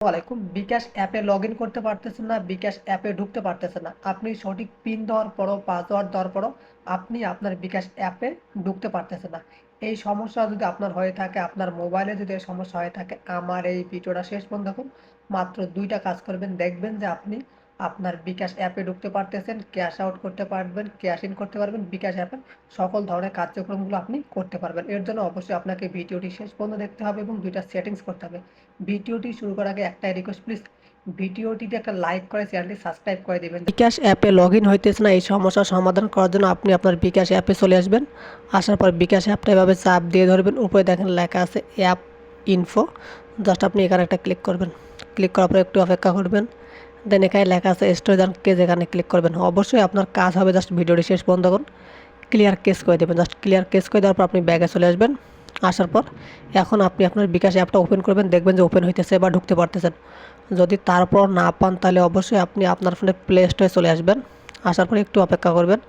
আলাইকুম। বিকাশ অ্যাপে log in করতে পারতেছেন না, বিকাশ অ্যাপে ঢুকতে পারতেছেন না। আপনি সঠিক পিন দেওয়ার পরও, পাসওয়ার্ড দেওয়ার পরও আপনি আপনার বিকাশ অ্যাপে ঢুকতে পারতেছেন না। এই সমস্যা যদি আপনার হয়ে থাকে, আপনার মোবাইলে যদি সমস্যা হয়ে থাকে, আমার এই ভিডিওটা শেষ পর্যন্ত দেখুন। মাত্র দুইটা কাজ করবেন। দেখবেন যে আপনি আপনার বিকাশ অ্যাপে ঢুকতে পারতেছেন ক্যাশ আউট করতে পারবেন ক্যাশ ইন করতে পারবেন, বিকাশ অ্যাপে সকল ধরনের কার্যক্রমগুলো আপনি করতে পারবেন। এর জন্য অবশ্যই আপনাকে ভিডিওটি শেষ পর্যন্ত দেখতে হবে এবং দুইটা সেটিংস করতে হবে। ভিডিওটি শুরু করার আগে একটাই রিকোয়েস্ট প্লিজ ভিডিওটিতে একটা লাইক করে চ্যানেলটি সাবস্ক্রাইব করে দেবেন। বিকাশ অ্যাপে লগ ইন হইতেছে না, এই সমস্যার সমাধান করার জন্য আপনি আপনার বিকাশ অ্যাপে চলে আসবেন। আসার পর বিকাশ অ্যাপটা এভাবে চাপ দিয়ে ধরবেন, উপরে দেখেন লেখা আছে অ্যাপ ইনফো জাস্ট আপনি এখানে একটা ক্লিক করবেন। ক্লিক করার পর একটু অপেক্ষা করবেন। দেন এখানে লেখা আছে স্টোরেজ অ্যান্ড কেজ এখানে ক্লিক করবেন। অবশ্যই আপনার কাজ হবে জাস্ট ভিডিওটি শেষ বন্ধ করুন ক্লিয়ার কেস করে দেবেন। জাস্ট ক্লিয়ার কেস করে দেওয়ার পর আপনি ব্যাগে চলে আসবেন। আসার পর এখন আপনি আপনার বিকাশ অ্যাপটা ওপেন করবেন, দেখবেন যে ওপেন হইতেছে বা ঢুকতে পারতেছেন। যদি তারপর না পান, তাহলে অবশ্যই আপনি আপনার ফোনে প্লে স্টোরে চলে আসবেন। আসার পর একটু অপেক্ষা করবেন।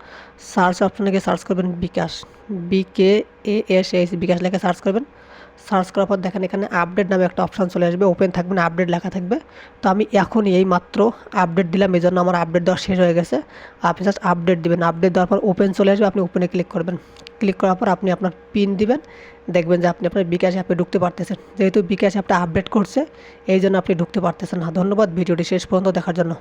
সার্চ অপশনে গিয়ে সার্চ করবেন বিকাশ। বিকে এ এস এইচ বিকাশ লেখে সার্চ করবেন। সার্চ করার পর দেখেন এখানে আপডেট নামে একটা অপশান চলে আসবে ওপেন থাকবে না আপডেট লেখা থাকবে। তো আমি এখনই এই মাত্র আপডেট দিলাম এই জন্য আমার আপডেট দেওয়া শেষ হয়ে গেছে। আপনি জাস্ট আপডেট দিবেন আপডেট দেওয়ার পর ওপেন চলে আসবে, আপনি ওপেনে ক্লিক করবেন। ক্লিক করার পর আপনি আপনার পিন দিবেন, দেখবেন যে আপনি আপনার বিকাশ অ্যাপে ঢুকতে পারতেছেন। যেহেতু বিকাশ অ্যাপটা আপডেট করছে, এই জন্য আপনি ঢুকতে পারতেছেন না। ধন্যবাদ, ভিডিওটি শেষ পর্যন্ত দেখার জন্য।